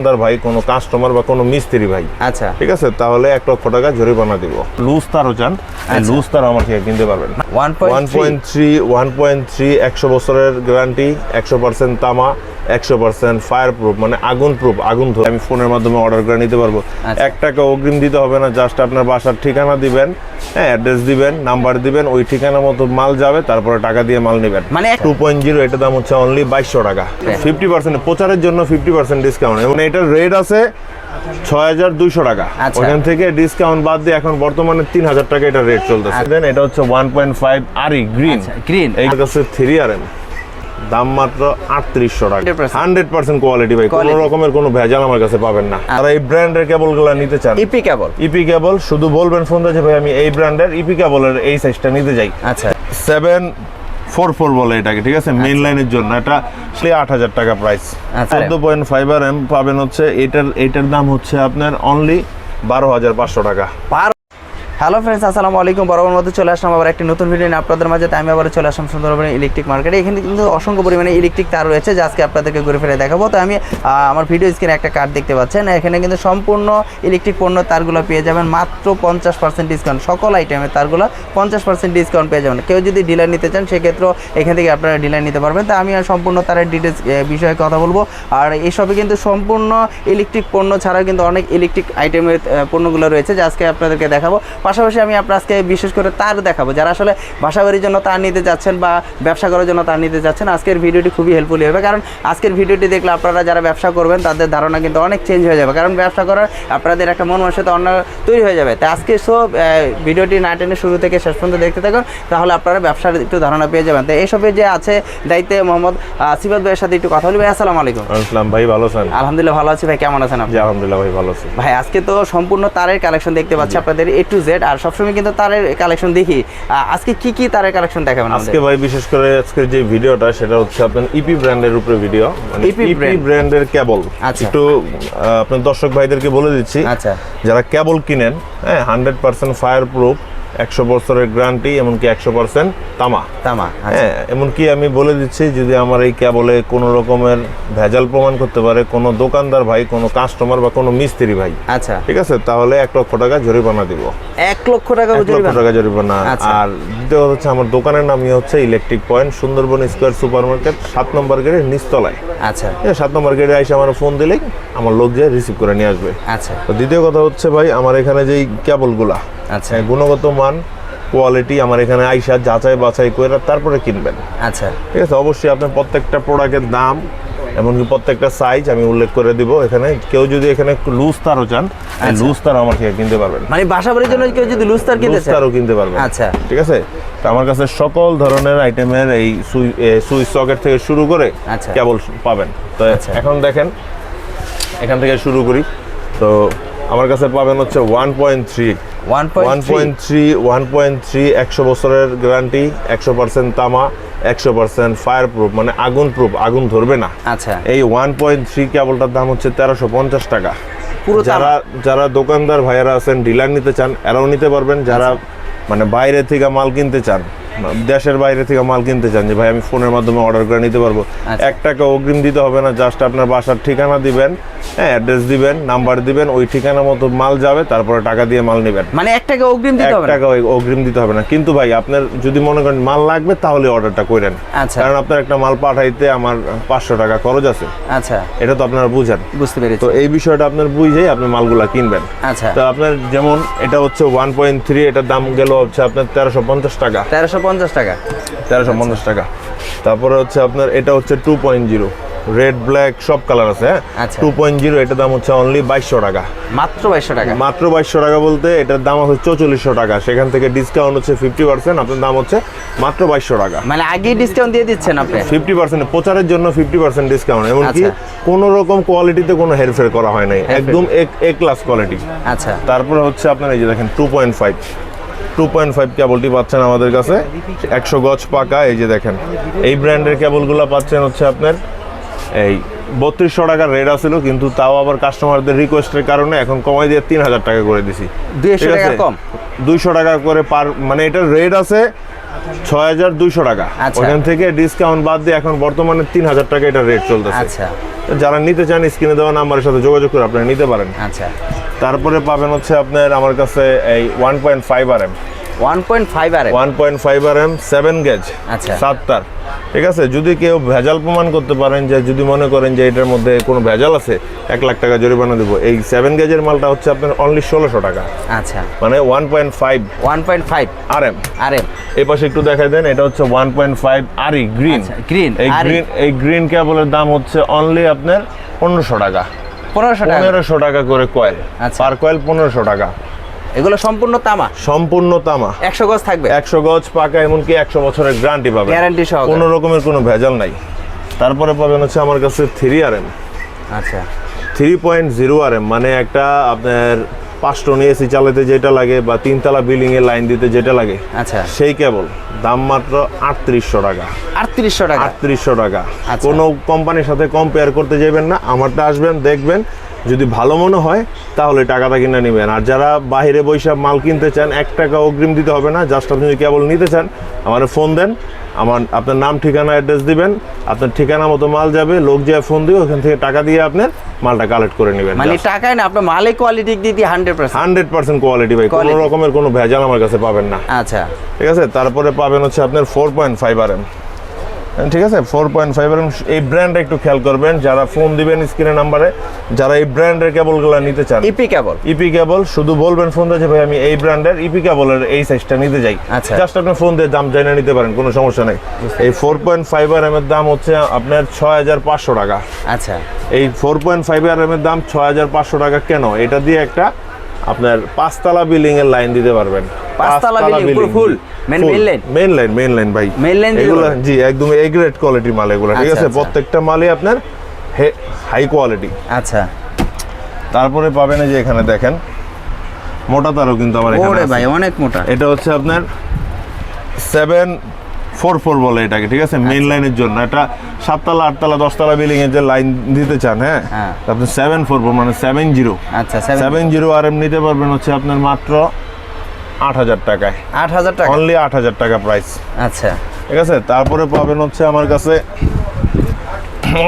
দোকানদার ভাই কোনো কাস্টমার বা কোনো মিস্ত্রি ভাই আচ্ছা। ঠিক আছে? তাহলে এক লক্ষ টাকা জরিমানা দিব। লুজ তারও চান লুজ তার আমার থেকে কিনতে পারবেন। One point three. One point three একশো বছরের গ্যারান্টি একশো পার্সেন্ট তামা একশো পার্সেন্ট ফায়ার প্রুফ মানে আগুন প্রুফ আগুন ধরে আমি ফোনের মাধ্যমে অর্ডার করে নিতে পারব। আচ্ছা। এক টাকা অগ্রিম দিতে হবে না জাস্ট আপনার বাসার ঠিকানা দিবেন হ্যাঁ অ্যাড্রেস দিবেন নাম্বার দিবেন ওই ঠিকানা মতো মাল যাবে তারপরে টাকা দিয়ে মাল নেবেন। মানে টু পয়েন্ট জিরো এটার দাম হচ্ছে অনলি বাইশশো টাকা। ফিফটি পার্সেন্ট প্রচারের জন্য ফিফটি পার্সেন্ট ডিসকাউন্ট এবং এটার রেট আছে ছয় হাজার দুইশো টাকা। আচ্ছা। ওখান থেকে ডিসকাউন্ট বাদ দিয়ে এখন বর্তমানে তিন হাজার টাকা এটা রেট চলতেছে। দেন এটা হচ্ছে one point five RE green আচ্ছা, green। এই কাছে থ্রি আর এম দাম মাত্র আটত্রিশশো টাকা। 100% হান্ড্রেড পার্সেন্ট কোয়ালিটি ভাই কোনো আচ্ছা। রকমের কোনো ভেজাল আমার কাছে পাবেন না। আর এই ব্র্যান্ডের কেবলগুলা নিতে চান? ইপি কেবল। ইপি কেবল শুধু বলবেন ফোন যে ভাই আমি এই ব্র্যান্ডের ইপি কেবলের এই সাইজটা নিতে যাই আচ্ছা। সেভেন ফোর ফোর বলে এটাকে ঠিক আছে? মেইন লাইনের জন্য। এটা আসলে আট হাজার টাকা প্রাইস আচ্ছা। চোদ্দ পয়েন্ট ফাইভ আর এম পাবেন হচ্ছে এটার এটার দাম হচ্ছে আপনার অনলি বারো হাজার পাঁচশো টাকা। পার হ্যালো ফ্রেন্ডস আসসালামু আলাইকুম। বরাবর মধ্যে চলে আসলাম আবার একটি নতুন ভিডিও নিয়ে। আপনাদের মাঝে তাই আমি আবার চলে আসলাম সুন্দরবনের ইলেকট্রিক মার্কেটে এখানে কিন্তু অসংখ্য পরিমাণে ইলেকট্রিক তার রয়েছে, যা আজকে আপনাদেরকে ঘুরে ফিরে দেখাবো। তো আমি আমার ভিডিও স্ক্রিনে একটা কার্ড দেখতে পাচ্ছেন। এখানে কিন্তু সম্পূর্ণ ইলেকট্রিক পণ্য তারগুলো পেয়ে যাবেন। মাত্র পঞ্চাশ পার্সেন্ট ডিসকাউন্ট সকল আইটেমের তারগুলো পঞ্চাশ পার্সেন্ট ডিসকাউন্ট পেয়ে যাবেন। কেউ যদি ডিলার নিতে চান, সেক্ষেত্রেও এখান থেকে আপনারা ডিলার নিতে পারবেন। তা আমি সম্পূর্ণ তারের ডিটেলস বিষয়ে কথা বলব। আর এইসবে কিন্তু সম্পূর্ণ ইলেকট্রিক পণ্য ছাড়াও কিন্তু অনেক ইলেকট্রিক আইটেমের পণ্যগুলো রয়েছে, যা আজকে আপনাদেরকে দেখাবো। পাশাপাশি আমি আপনার আজকে বিশেষ করে তার দেখাবো। যারা আসলে বাসাবাড়ির জন্য তার নিতে যাচ্ছেন বা ব্যবসা করার জন্য তার নিতে যাচ্ছেন আজকের ভিডিওটি খুবই হেল্পফুল হবে। কারণ আজকের ভিডিওটি দেখলে আপনারা যারা ব্যবসা করবেন তাদের ধারণা কিন্তু অনেক চেঞ্জ হয়ে যাবে। কারণ ব্যবসা করার আপনাদের একটা মন মানসিকতা অন্য তৈরি হয়ে যাবে। তাই আজকে সব ভিডিওটি না টেনে শুরু থেকে শেষ পর্যন্ত দেখতে থাকুন তাহলে আপনারা ব্যবসার একটু ধারণা পেয়ে যাবেন। তো এইসবে যে আছে দায়িত্বে মোহাম্মদ আহ, সিবাদ ভাইয়ের সাথে একটু কথা বলি ভাই আসসালামু আলাইকুম। আসলাম ভাই ভালো আছেন? আলহামদুলিল্লাহ ভালো আছি। ভাই কেমন আছেন আপনি? আলহামদুলিল্লাহ ভাই ভালো আছি। ভাই আজকে তো সম্পূর্ণ তারের কালেকশন দেখতে পাচ্ছি আপনাদের এ টু জেড আর সবসময় কিন্তু তারের কালেকশন দেখি। আজকে কি কি তারের কালেকশন দেখাবেন আজকে ভাই বিশেষ করে আজকের যে ভিডিওটা সেটা হচ্ছে আপনার ইপি ব্র্যান্ডের উপরে ভিডিও ইপি ব্র্যান্ডের কেবল আচ্ছা। একটু আপনার দর্শক ভাইদেরকে বলে দিচ্ছি আচ্ছা। যারা কেবল কিনেন হ্যাঁ হান্ড্রেড পার্সেন্ট ফায়ার প্রুফ একশো বছরের গ্যারান্টি এমনকি একশো পার্সেন্ট তামা। তামা আচ্ছা। হ্যাঁ এমনকি আমি বলে দিচ্ছি যদি আমার এই কেবলে কোনো রকমের ভেজাল প্রমাণ করতে পারে কোনো দোকানদার ভাই কোনো কাস্টমার বা কোনো মিস্ত্রি ভাই আচ্ছা। ঠিক আছে? তাহলে এক লক্ষ টাকা জরিমানা দিব। এক লক্ষ টাকা এক লক্ষ? টাকা জরিমানা। আচ্ছা। আর দ্বিতীয় কথা হচ্ছে আমার দোকানের নামই হচ্ছে electric point Sundarban square super market সাত নম্বর গেটের নিচতলায়। আচ্ছা। সাত নম্বর গেটে এসে আমার ফোন দিলেই আমার লোক যে রিসিভ করে নিয়ে আসবে। আচ্ছা। তো দ্বিতীয় কথা হচ্ছে ভাই আমার এখানে যেই কেবলগুলা আচ্ছা। হ্যাঁ, গুণগত মান কোয়ালিটি আমার এখানে আইসা যাচাই বাছাই করে তারপরে কিনবেন। আচ্ছা। ঠিক আছে অবশ্যই আপনার প্রত্যেকটা প্রোডাক্টের দাম এমনকি প্রত্যেকটা সাইজ আমি উল্লেখ করে দিব। এখানে কেউ যদি এখানে লুজ তারও চান লুজ তার আমার থেকে কিনতে পারবেন। মানে বাসা বাড়ির জন্য কেউ যদি লুজ তার কিনতে চায়? তারও কিনতে পারবেন। আচ্ছা। ঠিক আছে? তো আমার কাছে সকল ধরনের আইটেমের এই সুইচ সকেট থেকে শুরু করে আচ্ছা। কেবল পাবেন। তো আচ্ছা। এখন দেখেন এখান থেকে শুরু করি। তো আমার কাছে পাবেন হচ্ছে ওয়ান পয়েন্ট থ্রি একশো বছরের গ্যারান্টি একশো পার্সেন্ট তামা একশো পার্সেন্ট ফায়ার প্রুফ মানে আগুন প্রুফ আগুন ধরবে না। আচ্ছা। এই ওয়ান পয়েন্ট থ্রি কেবলটার দাম হচ্ছে তেরোশো পঞ্চাশ টাকা। পুরো যারা যারা দোকানদার ভাইয়ারা আছেন ডিলার নিতে চান এরাও নিতে পারবেন। যারা মানে বাইরে থেকে মাল কিনতে চান দেশের বাইরে থেকে মাল কিনতে চান যে ভাই আমি ফোনের মাধ্যমে অর্ডার করে নিতে পারব। আচ্ছা। এক টাকা অগ্রিম দিতে হবে না জাস্ট আপনার বাসার ঠিকানা দিবেন হ্যাঁ অ্যাড্রেস দিবেন নাম্বার দিবেন ওই ঠিকানা মতো মাল যাবে তারপরে টাকা দিয়ে মাল নেবেন। মানে এক টাকা অগ্রিম দিতে হবে? টাকা অগ্রিম দিতে হবে না। কিন্তু ভাই আপনার যদি মনে করেন মাল লাগবে তাহলে অর্ডারটা করেন। আচ্ছা। কারণ আপনার একটা মাল পাঠাইতে আমার পাঁচশো টাকা খরচ আছে। আচ্ছা। এটা তো আপনারা বুঝেন। বুঝতে পেরেছি। তো এই বিষয়টা আপনার বুঝেই আপনি মালগুলা কিনবেন। আচ্ছা। তো আপনার যেমন এটা হচ্ছে ওয়ান পয়েন্ট থ্রি এটার দাম গেল হচ্ছে আপনার তেরোশো পঞ্চাশ টাকা। তেরোশো পঞ্চাশ টাকা। তেরোশো পঞ্চাশ টাকা। তারপরে হচ্ছে আপনার এটা হচ্ছে two point zero red black সব কালার আছে হ্যাঁ। টু পয়েন্ট জিরো এটার দাম হচ্ছে অনলি বাইশশো টাকা। মাত্র বাইশশো টাকা? মাত্র বাইশশো টাকা বলতে এটার দাম হচ্ছে চৌচল্লিশশো টাকা। সেখান থেকে ডিসকাউন্ট হচ্ছে ফিফটি পার্সেন্ট আপনার দাম হচ্ছে মাত্র বাইশশো টাকা। মানে আগেই ডিসকাউন্ট দিয়ে দিচ্ছেন আপনি? ফিফটি পার্সেন্ট প্রচারের জন্য ফিফটি পার্সেন্ট ডিসকাউন্ট এমনকি আচ্ছা। কোনো রকম কোয়ালিটিতে কোনো হেরফের করা হয় নাই। একদম এ ক্লাস কোয়ালিটি আচ্ছা। তারপরে হচ্ছে আপনার এই যে দেখেন two point five two point five কেবলটি পাচ্ছেন আমাদের কাছে। একশো গজ পাকা এই যে দেখেন। এই ব্র্যান্ডের কেবলগুলো পাচ্ছেন হচ্ছে আপনার এই বত্রিশশো টাকার রেট আছিল কিন্তু তাও আবার কাস্টমারদের রিকোয়েস্টের কারণে এখন কমাই দিয়ে তিন হাজার টাকা করে দিছি। 200 টাকা কম? দুইশো টাকা করে পার মানে এটার রেট আছে ছয় হাজার দুইশো টাকা। আচ্ছা। ওখান থেকে ডিসকাউন্ট বাদ দিয়ে এখন বর্তমানে তিন হাজার টাকা এটা রেট চলতেছে। আচ্ছা। যারা নিতে চান স্ক্রিনে দেওয়া নাম্বারের সাথে যোগাযোগ করে আপনারা নিতে পারেন। আচ্ছা। তারপরে পাবেন হচ্ছে আপনার আমার কাছে এই one point five R M one point five R one point five R M seven gauge আচ্ছা। সাত ঠিক আছে যদি কেউ ভেজাল প্রমাণ করতে পারেন যে যদি মনে করেন যে এটার মধ্যে কোনো ভেজাল আছে এক লাখ টাকা জরিমানা দেবো। এই সেভেন গেজের মালটা হচ্ছে আপনার অনলি ষোলোশো টাকা। আচ্ছা। মানে one point five one point five R M R M এই পাশে একটু দেখাই দেন এটা হচ্ছে one point five RE green আচ্ছা, এই গ্রিন এই গ্রিন কেবলের দাম হচ্ছে অনলি আপনার পনেরোশো টাকা। পনেরোশো টাকা। পনেরোশো টাকা করে কয়েল আচ্ছা। পার কয়েল পনেরোশো টাকা। এগুলো সম্পূর্ণ তামা? সম্পূর্ণ তামা। একশো গজ থাকবে? একশো গজ পাকা এমনকি একশো বছরের গ্যারান্টি পাবেন। Guarantee সহকারে। কোনো রকমের কোনো ভেজাল নাই। তারপরে পাবেন হচ্ছে আমার কাছে থ্রি আর এম আচ্ছা। Three point zero R M মানে একটা আপনার পাঁচ টন এসি চালাতে যেটা লাগে বা তিনতলা বিল্ডিং এর লাইন দিতে যেটা লাগে আচ্ছা। সেই কেবল। দাম মাত্র আটত্রিশশো টাকা। আটত্রিশশো টাকা? আটত্রিশশো টাকা। আচ্ছা। কোনো কোম্পানির সাথে কম্পেয়ার করতে যাবেন না আমারটা আসবেন দেখবেন। যদি ভালো মনে হয় তাহলে টাকাটা কিনে নেবেন। আর যারা বাইরে বৈশাখ মাল কিনতে চান এক টাকা অগ্রিম দিতে হবে না জাস্ট আপনি যদি কেবল নিতে চান আমার ফোন দেন আমার আপনার নাম ঠিকানা অ্যাড্রেস দিবেন আপনার ঠিকানা মতো মাল যাবে লোক যে ফোন দিয়ে ওখান থেকে টাকা দিয়ে আপনার মালটা কালেক্ট করে নেবেন মানে টাকায় না আপনার মালে কোয়ালিটি দিতে hundred percent hundred percent quality ভাই কোনো রকমের কোনো ভেজাল আমার কাছে পাবেন না। আচ্ছা। ঠিক আছে? তারপরে পাবেন হচ্ছে আপনার four point five R M ঠিক আছে ফোর পয়েন্ট ফাইভ এম এই ব্র্যান্ডটা একটু খেয়াল করবেন যারা ফোন দিবেন স্ক্রিনের নাম্বারে যারা এই ব্র্যান্ডের কেবলগুলো নিতে চান ইপি কেবল ইপি কেবল শুধু বলবেন ফোন দিয়ে ভাই আমি এই ব্র্যান্ডের ইপি কেবলের এই সাইজটা নিতে যাই আচ্ছা। জাস্ট আপনি ফোন দিয়ে দাম জানিয়ে নিতে পারেন কোনো সমস্যা নেই। এই four point five R M এর দাম হচ্ছে আপনার ছয় হাজার পাঁচশো টাকা। আচ্ছা। এই four point five R M এর দাম ছয় হাজার পাঁচশো টাকা কেন? এটা দিয়ে একটা আপনার পাঁচতলা বিল্ডিং এর লাইন দিতে পারবেন। পাঁচতলা building, পুরো main- main line? Main line main line ভাই। Line দিয়ে এগুলো জি একদম এ গ্রেড কোয়ালিটি মাল এগুলো ঠিক আচ্ছা, আছে? আচ্ছা। প্রত্যেকটা মালই আপনার হাই কোয়ালিটি আচ্ছা। তারপরে পাবেন যে এখানে দেখেন মোটা তারও কিন্তু আমার এখানে ভাই অনেক মোটা। এটা হচ্ছে আপনার সেভেন ফোর ফোর বলে এটাকে ঠিক আছে? মেইন আচ্ছা। লাইনের জন্য। এটা সাততলা আটতলা দশতলা বিল্ডিং এর যে লাইন দিতে চান হ্যাঁ? হ্যাঁ। আপনি সেভেন ফোর ফোর মানে সেভেন জিরো আচ্ছা সেভেন জিরো আর এম নিতে পারবেন হচ্ছে আপনার মাত্র আট হাজার টাকায়। আট হাজার টাকা? অনলি আট হাজার টাকা প্রাইস আচ্ছা। ঠিক আছে? তারপরে পাবেন হচ্ছে আমার কাছে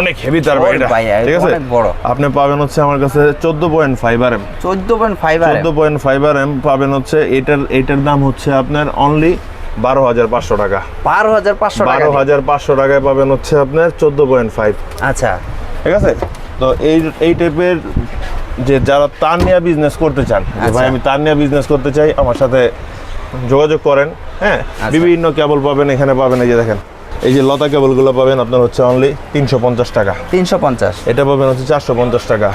অনেক হেভি তার এটা ঠিক আছে? অনেক বড়। আপনি পাবেন হচ্ছে আমার কাছে চোদ্দ পয়েন্ট ফাইভ আর এম চোদ্দ পয়েন্ট ফাইভ আর চোদ্দ পয়েন্ট ফাইভ আর এম পাবেন হচ্ছে এটার এটার দাম হচ্ছে আপনার অনলি বারো হাজার পাঁচশো টাকা। বারো হাজার পাঁচশো টাকা বারো। হাজার পাঁচশো টাকায় পাবেন হচ্ছে আপনার চোদ্দ পয়েন্ট ফাইভ। আচ্ছা। ঠিক আছে? তো এই এই টাইপের যে যারা তার নিয়ে বিজনেস করতে চান ভাই আচ্ছা। আমি তার নিয়ে বিজনেস করতে চাই আমার সাথে যোগাযোগ করেন হ্যাঁ? আচ্ছা। বিভিন্ন কেবল পাবেন এখানে পাবেন এই যে দেখেন। এই যে লতা কেবলগুলো পাবেন আপনার হচ্ছে অনলি তিনশো পঞ্চাশ টাকা। তিনশো পঞ্চাশ। এটা পাবেন হচ্ছে চারশো পঞ্চাশ টাকা।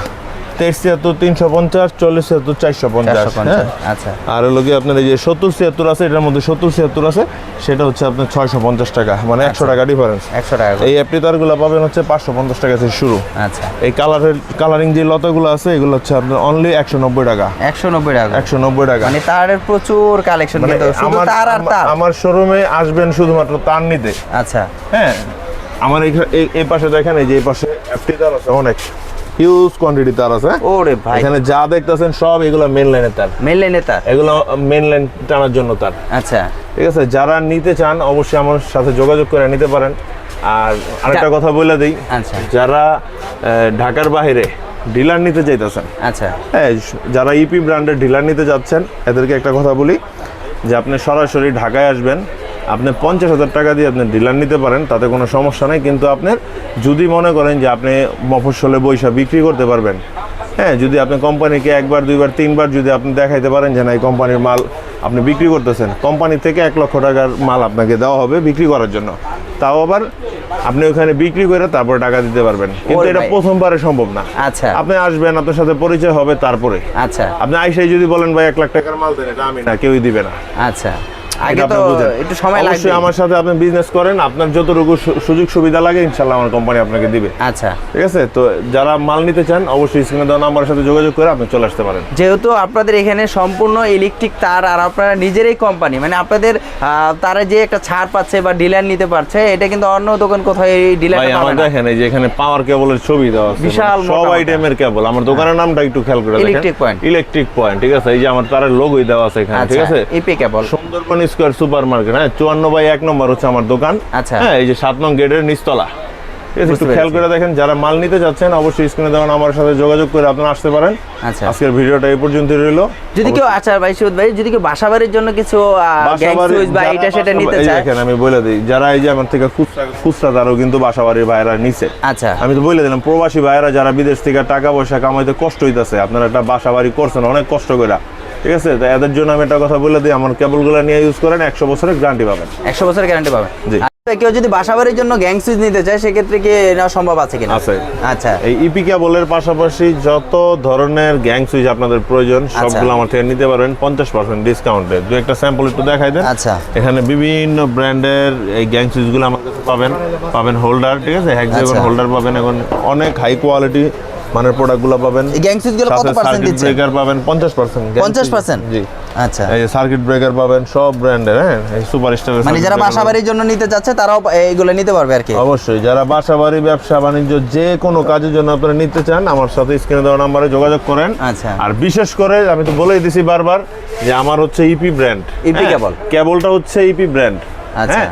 তেইশ ছিয়াত্তর তিনশো পঞ্চাশ চল্লিশ ছিয়াত্তর চারশো পঞ্চাশ। হ্যাঁ? আচ্ছা। আর হলো কি আপনার এই যে সত্তর ছিয়াত্তর আছে এটার মধ্যে সত্তর ছিয়াত্তর আছে সেটা হচ্ছে আপনার ছয়শো পঞ্চাশ টাকা মানে একশো টাকা ডিফারেন্স একশো টাকা এই অ্যাপটি তারগুলো পাবেন হচ্ছে পাঁচশো পঞ্চাশ টাকা থেকে শুরু। আচ্ছা। এই কালারের কালারিং যে লতাগুলো আছে এগুলো হচ্ছে আপনার অনলি একশো নব্বই টাকা। একশো নব্বই টাকা একশো নব্বই টাকা। মানে তারের প্রচুর কালেকশন মানে শুধু আমার আমার- শোরুমে আসবেন শুধুমাত্র তার নিতে। আচ্ছা। হ্যাঁ? আমার এই- পাশে দেখেন এই যে এই পাশে অ্যাপটি তার আছে অনেক। হিউজ কোয়ান্টিটি তার আছে। ওরে ভাই। এখানে যা দেখতেছেন সব এগুলো মেন লাইনে তার। মেন লাইনে তার? এগুলো মেন লাইন টানার জন্য তার। আচ্ছা। ঠিক আছে যারা নিতে চান অবশ্যই আমার সাথে যোগাযোগ করে নিতে পারেন। আর আরেকটা কথা বলে দিই আচ্ছা। যারা ঢাকার বাইরে ডিলার নিতে চাইতেছেন আচ্ছা। হ্যাঁ যারা ইপি ব্র্যান্ডের ডিলার নিতে যাচ্ছেন এদেরকে একটা কথা বলি যে আপনি সরাসরি ঢাকায় আসবেন আপনি পঞ্চাশ হাজার টাকা দিয়ে আপনি ডিলার নিতে পারেন তাতে কোনো সমস্যা নেই। কিন্তু আপনার যদি মনে করেন যে আপনি মফস্বলে বৈশা বিক্রি করতে পারবেন হ্যাঁ যদি আপনি কোম্পানিকে একবার দুইবার তিনবার যদি আপনি দেখাইতে পারেন যে না এই কোম্পানির মাল আপনি বিক্রি করতেছেন কোম্পানি থেকে এক লক্ষ টাকার মাল আপনাকে দেওয়া হবে বিক্রি করার জন্য। তাও আবার আপনি ওখানে বিক্রি করে তারপরে টাকা দিতে পারবেন। কিন্তু এটা প্রথমবারে সম্ভব না। আচ্ছা। আপনি আসবেন আপনার সাথে পরিচয় হবে তারপরে। আচ্ছা। আপনি আইসাই যদি বলেন ভাই এক লাখ টাকার মাল দেন এটা আমি না কেউই দিবে না। আচ্ছা। আগে তো একটু সময় লাগবে। অবশ্যই আমার সাথে আপনি বিজনেস করেন আপনার যতটুকু সুযোগ সুবিধা লাগে ইনশাল্লাহ আমার কোম্পানি আপনাকে দিবে। আচ্ছা। ঠিক আছে? তো যারা মাল নিতে চান অবশ্যই স্ক্রিনে দেওয়া নাম্বারের সাথে যোগাযোগ করে আপনি চলে আসতে পারেন। যেহেতু আপনাদের এখানে সম্পূর্ণ ইলেকট্রিক তার আর আপনারা নিজেরই কোম্পানি মানে আপনাদের তারা যে একটা ছাড় পাচ্ছে বা ডিলার নিতে পারছে এটা কিন্তু অন্য দোকান কোথায় এই ডিলার দেখেন এই যে এখানে পাওয়ার কেবলের ছবি দেওয়া আছে বিশাল মানে সব। আইটেমের কেবল আমার দোকানের নামটা একটু খেয়াল করে দেখেন। Electric Point। ইলেকট্রিক পয়েন্ট ঠিক আছে? এই যে আমার তার লোগোই দেওয়া আছে এখানে ঠিক আচ্ছা আছে? EP cable Sundarban square super market হ্যাঁ চুয়ান্ন বাই এক নম্বর হচ্ছে আমার দোকান। আচ্ছা। হ্যাঁ এই যে সাত নং গেটের নিচতলা। একটু খেয়াল করে দেখেন যারা মাল নিতে যাচ্ছেন অবশ্যই স্ক্রিনে দেওয়া আমার সাথে যোগাযোগ করে আপনারা আসতে পারেন। আচ্ছা। আজকের ভিডিওটা এই পর্যন্ত রইল। যদি কেউ আচ্ছা ভাই সুদ ভাই যদি কেউ বাসা বাড়ির জন্য কিছু বা এটা সেটা নিতে চায়। দেখেন আমি বলে দিই যারা এই যে আমার থেকে খুচরা খুচরা তারও কিন্তু বাসাবাড়ির ভাইরা নিছে। আচ্ছা। আমি তো বলে দিলাম প্রবাসী ভাইরা যারা বিদেশ থেকে টাকা পয়সা কামাইতে কষ্ট হইতাছে আপনারা একটা বাসাবাড়ি করছেন অনেক কষ্ট করে ঠিক আছে? তো এদের জন্য আমি একটা কথা বলে দিই আমার কেবলগুলো নিয়ে ইউজ করেন একশো বছরের গ্যারান্টি পাবেন। একশো বছরের গ্যারান্টি পাবেন? জি। আচ্ছা, কেউ যদি বাসা বাড়ির জন্য গ্যাং সুইচ নিতে চায় সেক্ষেত্রে কি নেওয়া সম্ভব আছে কিনা? আছে। আচ্ছা। এই ইপি কেবলের পাশাপাশি যত ধরনের গ্যাং সুইচ আপনাদের প্রয়োজন সবগুলো আমার থেকে নিতে পারবেন পঞ্চাশ পার্সেন্ট ডিসকাউন্টে দু একটা স্যাম্পল একটু দেখাই দেন। আচ্ছা। এখানে বিভিন্ন ব্র্যান্ডের এই গ্যাং সুইচগুলো আমার কাছে পাবেন পাবেন হোল্ডার ঠিক আছে? হ্যাক্সাগন আচ্ছা। হোল্ডার পাবেন। এখন অনেক হাই কোয়ালিটি মানের প্রোডাক্টগুলো পাবেন। গ্যাং সুইচগুলো কত পার্সেন্ট দিচ্ছে? ব্রেকার পাবেন পঞ্চাশ পার্সেন্ট পঞ্চাশ পার্সেন্ট জি। আচ্ছা। এই যে সার্কিট ব্রেকার পাবেন সব ব্র্যান্ডের হ্যাঁ? এই সুপার স্টারের মানে যারা বাসা বাড়ির জন্য নিতে চাচ্ছে তারাও এইগুলো নিতে পারবে আর কি? অবশ্যই। যারা বাসা বাড়ি ব্যবসা বাণিজ্য যে কোনো কাজের জন্য আপনারা নিতে চান আমার সাথে স্ক্রিনে দেওয়া নাম্বারে যোগাযোগ করেন। আচ্ছা। আর বিশেষ করে আমি তো বলেই দিছি বারবার যে আমার হচ্ছে ইপি ব্র্যান্ড ইপি কেবল। কেবলটা হচ্ছে ইপি ব্র্যান্ড আচ্ছা। হ্যাঁ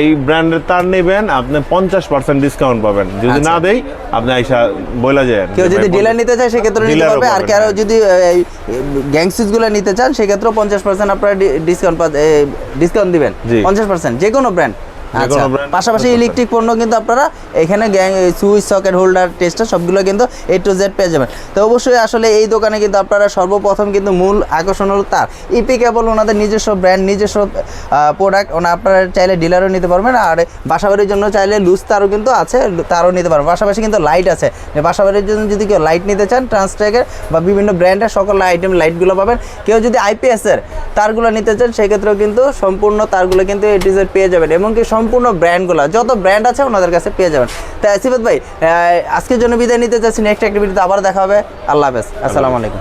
এই ব্র্যান্ডের তার নেবেন আপনি পঞ্চাশ পার্সেন্ট ডিসকাউন্ট পাবেন। যদি আচ্ছা। না দেই আপনি আইসা বলে যায় কেউ যদি ডিলার নিতে চায় সেক্ষেত্রে নিতে পারবে। আর কারও যদি এই গ্যাংগুলো নিতে চান সেক্ষেত্রেও পঞ্চাশ পার্সেন্ট আপনারা ডিসকাউন্ট ডিসকাউন্ট দিবেন। পঞ্চাশ পার্সেন্ট যে কোনো ব্র্যান্ড আচ্ছা পাশাপাশি ইলেকট্রিক পণ্য কিন্তু আপনারা এখানে gang switch socket holder tester সবগুলো কিন্তু এ টু জেড পেয়ে যাবেন। তো অবশ্যই আসলে এই দোকানে কিন্তু আপনারা সর্বপ্রথম কিন্তু মূল আকর্ষণ হলো তার। ইপি কেবল ওনাদের নিজস্ব ব্র্যান্ড নিজস্ব প্রোডাক্ট ওনা আপনারা চাইলে ডিলারও নিতে পারবেন আর বাসাবাড়ির জন্য চাইলে লুজ তারও কিন্তু আছে তারও নিতে পারবেন। পাশাপাশি কিন্তু লাইট আছে। বাসাবাড়ির জন্য যদি কেউ লাইট নিতে চান ট্রান্সট্র্যাকের বা বিভিন্ন ব্র্যান্ডের সকল আইটেম লাইটগুলো পাবেন। কেউ যদি আইপিএসের তারগুলো নিতে চান সেক্ষেত্রেও কিন্তু সম্পূর্ণ তারগুলো কিন্তু এ টু জেড পেয়ে যাবেন। এমনকি সম্পূর্ণ ব্র্যান্ডগুলো যত ব্র্যান্ড আছে ওনাদের কাছে পেয়ে যাবেন। তাই আসিফত ভাই আজকের জন্য বিদায় নিতে চাচ্ছি নেক্সট অ্যাক্টিভিটিতে আবার দেখা হবে। আল্লাহ হাফেজ। আসসালামু আলাইকুম।